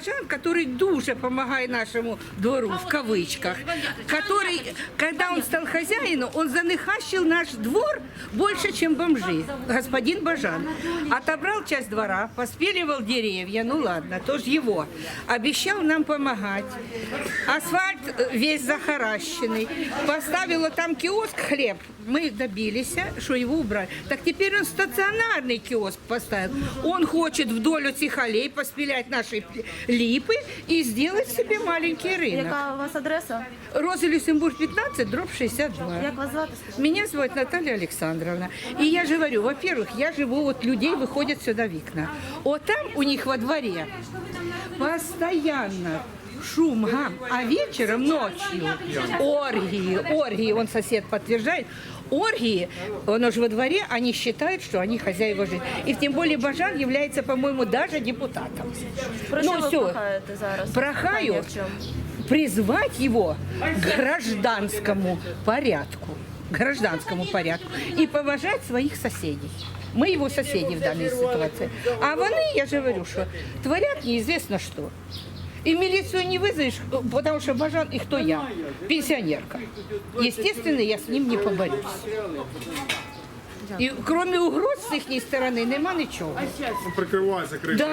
Бажан, который дуже помогает нашему двору, в кавычках, который, когда он стал хозяином, он занехащил наш двор больше, чем бомжи. Господин Бажан отобрал часть двора, поспиливал деревья, ну ладно, тоже его. Обещал нам помогать. Асфальт э, весь захаращенный. Поставила там киоск, хлеб. Мы добились, что его убрали. Так теперь он стационарный киоск поставил. Он хочет вдоль этих аллей поспилять наши липы и сделать себе маленький рынок. Яка у вас адреса? Роза Люксембург 15, дробь 62. Як вас звати? скажіть? Меня зовут Наталья Александровна. И я же говорю, во-первых, я живу, вот людей выходят сюда в окна. Вот там у них во дворе постоянно шум, гам, а вечером, ночью оргии, оргии, он сосед подтверждает, оргии, он же во дворе, они считают, что они хозяева жизни. И тем более Бажан является, по-моему, даже депутатом. Про Ну, зараз? Прохаю призвать его к гражданскому порядку, к гражданскому порядку и поважать своих соседей. Мы его соседи в данной ситуации. А вони, я же говорю, что творят неизвестно что. И милицию не вызовешь, потому что Бажан, и кто я? Пенсионерка. Естественно, я с ним не поборюсь. И кроме угроз с их стороны нема ничего. Ну, прикривай, закрив. Да.